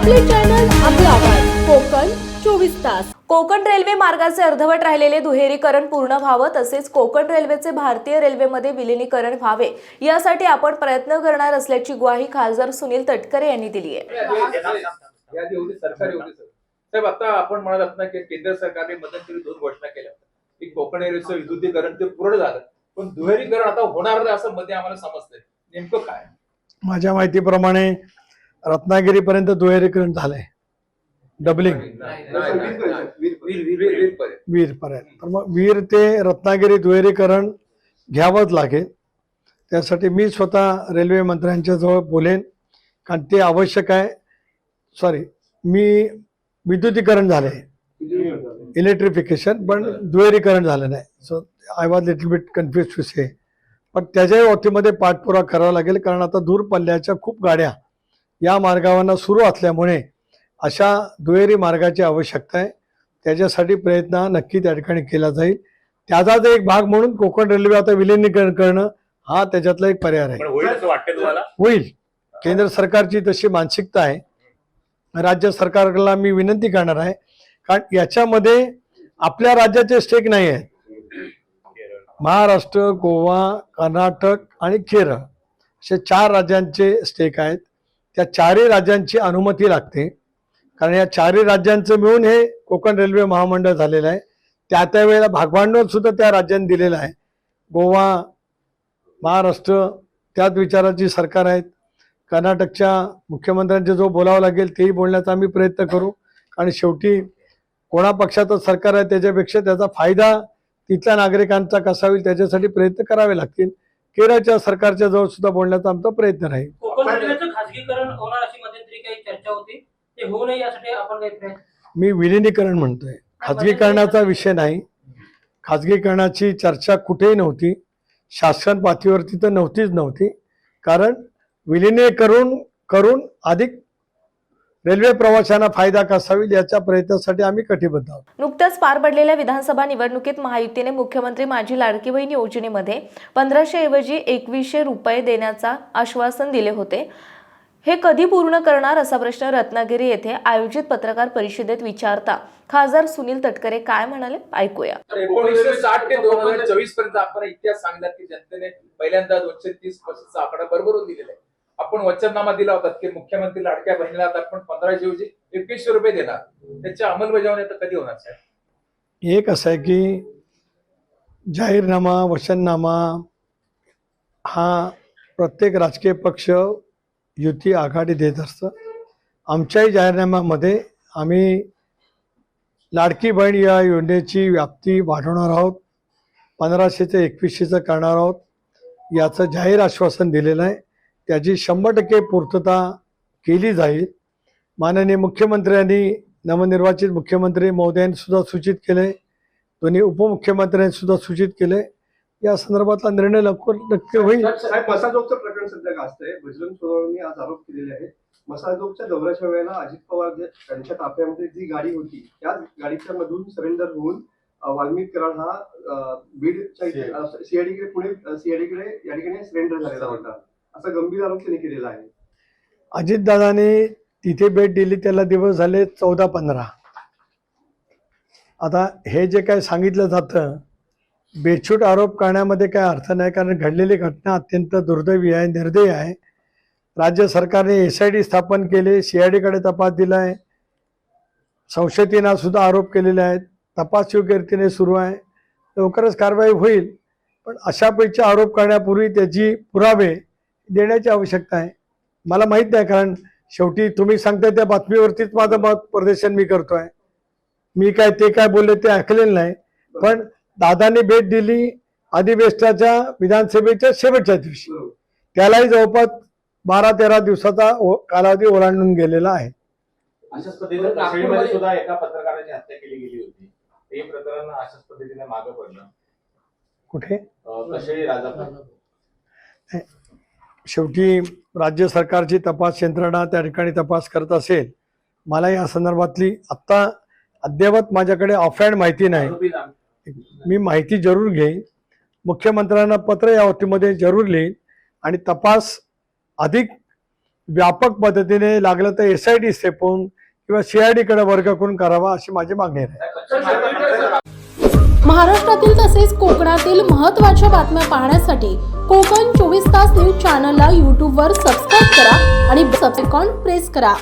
आपले चॅनल आपला आवाज. कोकण चोवीस तास. कोकण रेल्वे मार्गाचे अर्धवट राहिलेले दुहेरीकरण पूर्ण व्हावं तसेच कोकण रेल्वेचे भारतीय रेल्वेमध्ये विलिनीकरण व्हावे यासाठी आपण प्रयत्न करणार असल्याची ग्वाही खासदार सुनील तटकरे यांनी दिली आहे. साहेब आता आपण म्हणत असत की केंद्र सरकारने मध्यंतरी दोन घोषणा केल्या. की कोकण रेल्वेचं विद्युतीकरण ते पूर्ण झालं. पण दुहेरीकरण आता होणार असं मध्ये आम्हाला समजतंय. नेमकं काय? माझ्या माहितीप्रमाणे रत्नागिरीपर्यंत दुहेरीकरण झालंय. डबलिंग. वीर-. वीरपर्यंत. तर मग वीर ते रत्नागिरी दुहेरीकरण घ्यावंच लागेल. त्यासाठी मी स्वतः रेल्वे मंत्र्यांच्या जवळ बोलेन. कारण ते आवश्यक आहे. सॉरी मी विद्युतीकरण झाले इलेक्ट्रिफिकेशन पण दुहेरीकरण झालं नाही. So I was little bit confuse to say पण त्याच्याही बाबतीमध्ये पाठपुरावा करावा लागेल कारण आता दूर पल्ल्याच्या खूप गाड्या या मार्गावरनं सुरू असल्यामुळे अशा दुहेरी मार्गाची आवश्यकता आहे. त्याच्यासाठी प्रयत्न नक्की त्या ठिकाणी केला जाईल. त्याचाच एक भाग म्हणून कोकण रेल्वे आता विलिनीकरण करणं हा त्याच्यातला एक पर्याय आहे. होईल केंद्र सरकारची तशी मानसिकता आहे. राज्य सरकारला मी विनंती करणार आहे. कारण याच्यामध्ये आपल्या राज्याचे स्टेक नाही आहेत. महाराष्ट्र गोवा कर्नाटक आणि केरळ असे चार राज्यांचे स्टेक आहेत. त्या चारही राज्यांची अनुमती लागते. कारण या चारही राज्यांचं मिळून हे कोकण रेल्वे महामंडळ झालेलं आहे. त्या त्या वेळेला भागभांडवल सुद्धा त्या राज्यांनी दिलेलं आहे. गोवा महाराष्ट्र त्याच विचाराची सरकार आहेत. कर्नाटकच्या मुख्यमंत्र्यांचे जो बोलावं लागेल तेही बोलण्याचा आम्ही प्रयत्न करू. आणि शेवटी कोणा पक्षाचं सरकार आहे त्याच्यापेक्षा त्याचा फायदा तिथल्या नागरिकांचा कसा होईल त्याच्यासाठी प्रयत्न करावे लागतील. केरळच्या सरकारच्या जवळ सुद्धा बोलण्याचा आमचा प्रयत्न राहील. होणार अशी मध्यंतरी काही चर्चा होती. ते होऊ नये यासाठी आपण काही मी विलिनीकरण म्हणतोय. खाजगीकरणाचा विषय नाही. खाजगीकरणाची चर्चा कुठेही नव्हती. शासन पातळीवरती तर नव्हतीच नव्हती. कारण विलिनीकरण करून अधिक रेल्वे प्रवाशांना फायदा कसा होईल याच्या प्रयत्नासाठी आम्ही कटिबद्ध आहोत. नुकत्याच पार पडलेल्या विधानसभा निवडणुकीत महायुतीने मुख्यमंत्री माझी लाडकी बहीण योजनेमध्ये पंधराशे ऐवजी एकवीसशे रुपये देण्याचा आश्वासन दिले होते. हे कधी पूर्ण करणार असा प्रश्न रत्नागिरी येथे आयोजित पत्रकार परिषदेत विचारता खासदार सुनील तटकरे काय म्हणाले? ऐकूया. एकोणीसशे साठ ते दोन हजार चोवीसपर्यंत आपण इतिहास सांगतात की जनतेने पहिल्यांदा दोनशे तीस पस्तीसचा आकडा बरोबर दिलेला आहे. आपण वचननामा दिला होता की मुख्यमंत्री लाडक्या बहिणीला आता आपण पंधराशे ऐवजी एकवीसशे रुपये देणार. त्याची अंमलबजावणी आता कधी होणार साहेब? एक असं आहे की जाहीरनामा वचननामा हा प्रत्येक राजकीय पक्ष युती आघाडी देत असतं. आमच्याही जाहीरनाम्यामध्ये आम्ही लाडकी बहीण या योजनेची व्याप्ती वाढवणार आहोत. पंधराशे ते एकवीसशेचं करणार आहोत. याचं जाहीर आश्वासन दिलेलं आहे. त्याची शंभर टक्के पूर्तता केली जाईल. माननीय मुख्यमंत्र्यांनी नवनिर्वाचित मुख्यमंत्री महोदयांनी सुद्धा सूचित केले दोन्ही उपमुख्यमंत्र्यांनी सुद्धा सूचित केले या संदर्भातला निर्णय लवकर नक्की होईल. मसाजोगचं प्रकरण सध्या गाजतंय. बजरंग सोनवणे आज आरोप केलेले आहेत. मसाजोगच्या दौऱ्याच्या वेळेला अजित पवार त्यांच्या ताफ्यामध्ये जी गाडी होती त्याच गाडीच्या मधून सरेंडर होऊन वाल्मिक कराड हा बीडच्या सीआयडीकडे पुणे सीआयडीकडे या ठिकाणी सरेंडर झालेला होता. असा गंभीर आरोप त्यांनी केलेला आहे. अजितदादाने तिथे भेट दिली त्याला दिवस झाले चौदा पंधरा. आता हे जे काय सांगितलं जातं बेछूट आरोप करण्यामध्ये काय अर्थ नाही कारण घडलेली घटना अत्यंत दुर्दैवी आहे निर्दयी आहे. राज्य सरकारने एस आय डी स्थापन केले सी आय डीकडे तपास दिला आहे संशयितांना सुद्धा आरोप केलेले आहेत. तपास योग्य रीतीने सुरू आहे. लवकरच कारवाई होईल. पण अशापैकी आरोप करण्यापूर्वी त्याची पुरावे देण्याची आवश्यकता आहे. मला माहीत नाही कारण शेवटी तुम्ही सांगताय त्या बातमीवरतीच माझं मत प्रदर्शन मी करतो आहे मी काय ते काय बोलले ते ऐकलेलं नाही. पण दादांनी भेट दिली अधिवेशनाच्या विधानसभेच्या शेवटच्या दिवशी. त्यालाही जवळपास बारा तेरा दिवसाचा कालावधी ओलांडून गेलेला आहे. अशाच पद्धतीने काश्मीरमध्ये सुद्धा एका पत्रकाराची हत्या केली गेली होती. हे प्रकरण अशाच पद्धतीने मागं पडलं. कुठे? शेवटी राज्य सरकारची तपास यंत्रणा त्या ठिकाणी तपास करत असेल मला या संदर्भातली आत्ता अद्ययावत माझ्याकडे ऑफहँड माहिती नाही. मी माहिती जरूर घेईन. मुख्यमंत्र्यांना पत्र या बाबतीमध्ये जरूर लिहीन. आणि तपास अधिक व्यापक पद्धतीने लागलं तर एस आय डी सेपून किंवा सीआयडीकडे वर्ग करून करावा अशी माझी मागणी आहे. महाराष्ट्रातील तसेच कोकणातील महत्त्वाच्या बातम्या पाहण्यासाठी कोकण चोवीस तास न्यूज चॅनलला यूट्यूबवर सबस्क्राईब करा आणि सबसेकॉन प्रेस करा.